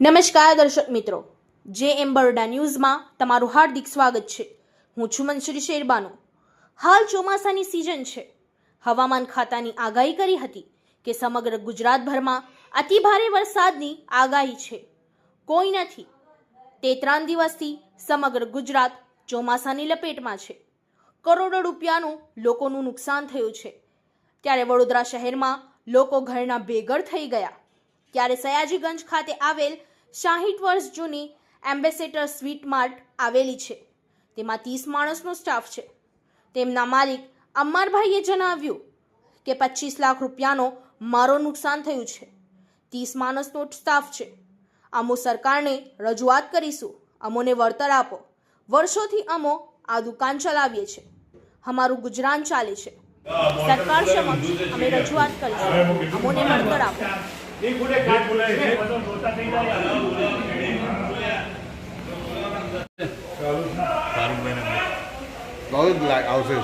નમસ્કાર દર્શક મિત્રો. જે એમ બરોડા ન્યૂઝમાં તમારું હાર્દિક સ્વાગત છે. હું છું મનસુરી શેરબાનુ. હાલ ચોમાસાની સિઝન છે. હવામાન ખાતાની આગાહી કરી હતી કે સમગ્ર ગુજરાતભરમાં અતિભારે વરસાદની આગાહી છે. કોઈ નથી. તે ત્રણ દિવસથી સમગ્ર ગુજરાત ચોમાસાની લપેટમાં છે. કરોડો રૂપિયાનું લોકોનું નુકસાન થયું છે. ત્યારે વડોદરા શહેરમાં લોકો ઘરના બેઘર થઈ ગયા. ત્યારે સયાજીગંજ ખાતે આવેલ સાહીઠ વર્ષ જૂની એમ્બેસેડર સ્વીટ માર્ટ આવેલી છે. તેમાં ત્રીસ માણસનો સ્ટાફ છે. તેમના માલિક અમરભાઈએ જણાવ્યું કે પચીસ લાખ રૂપિયાનો મારો નુકસાન થયું છે. ત્રીસ માણસનો સ્ટાફ છે. અમો સરકારને રજૂઆત કરીશું. અમોને વળતર આપો. વર્ષોથી અમો આ દુકાન ચલાવીએ છીએ અમારું ગુજરાન ચાલે છે. સરકાર સમક્ષ અમે રજૂઆત કરીશું. અમોને વળતર આપો. એ ગુડે કાટ બોલાય છે. બધો જોતા થઈ જાય બહુ જ લાગ આવશે.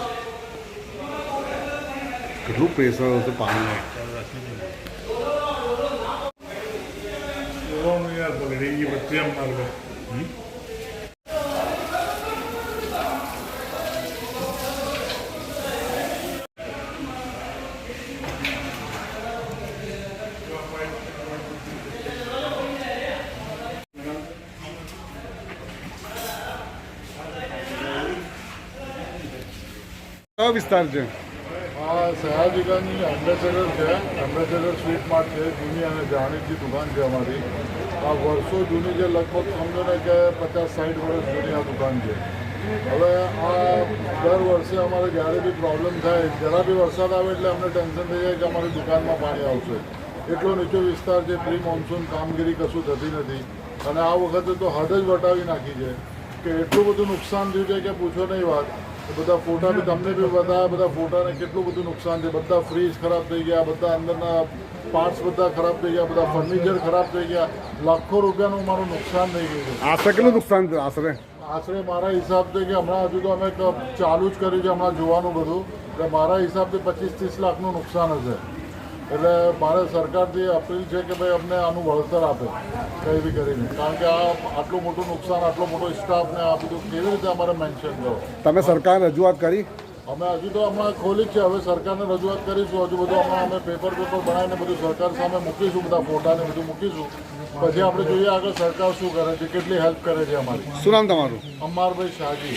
કેટલું પ્રેશર હશે પાણીમાં. બોલે રેંગી બત્રીમ મારવા કયો વિસ્તાર છે આ સયાજીગંજ એમ્બેસેડર છે. એમ્બેસેડર સ્વીટ માર્ટ છે. જૂની અને જાણીતી દુકાન છે અમારી. આ વર્ષો જૂની છે લગભગ સમજો ને કે પચાસ સાઠ વર્ષ જૂની આ દુકાન છે. હવે આ દર વર્ષે અમારે જ્યારે બી પ્રોબ્લેમ થાય, જરા બી વરસાદ આવે એટલે અમને ટેન્શન થઈ જાય કે અમારી દુકાનમાં પાણી આવશે. એટલો નીચો વિસ્તાર છે પ્રી મોન્સૂન કામગીરી કશું થતી નથી. અને આ વખતે તો હદ જ વટાવી નાખી છે. કે એટલું બધું નુકસાન થયું છે કે પૂછો નહીં વાત. બધા ફોટા બી તમને બી બતાવ્યા બધા ફોટાને કેટલું બધું નુકસાન છે બધા ફ્રીજ ખરાબ થઈ ગયા બધા અંદરના પાર્ટ્સ બધા ખરાબ થઈ ગયા બધા ફર્નિચર ખરાબ થઈ ગયા. લાખો રૂપિયાનું મારું નુકસાન થઈ ગયું છે. આશરે કેટલું નુકસાન થયું આશરે? આશરે મારા હિસાબથી કે હમણાં હજુ તો અમે ચાલુ જ કર્યું છે હમણાં જોવાનું બધું. એટલે મારા હિસાબથી પચીસ ત્રીસ લાખનું નુકસાન હશે. એટલે મારે સરકારથી અપીલ છે કે ભાઈ અમને આનું વળતર આપે કંઈ બી કરીને. કારણ કે આ આટલું મોટું નુકસાન આટલો મોટો સ્ટાફને આ બધું કેવી રીતે અમારે મેન્શન કરો? તમે સરકાર રજૂઆત કરી? અમે હજુ તો હમણાં ખોલી જ છે. હવે સરકારને રજૂઆત કરીશું. હજુ બધું હમણાં અમે પેપર પેપર બનાવીને બધું સરકાર સામે મૂકીશું બધા ફોટાને બધું મૂકીશું. પછી આપણે જોઈએ આગળ સરકાર શું કરે છે કેટલી હેલ્પ કરે છે અમારી. શું નામ તમારું? અમારભાઈ શાહજી.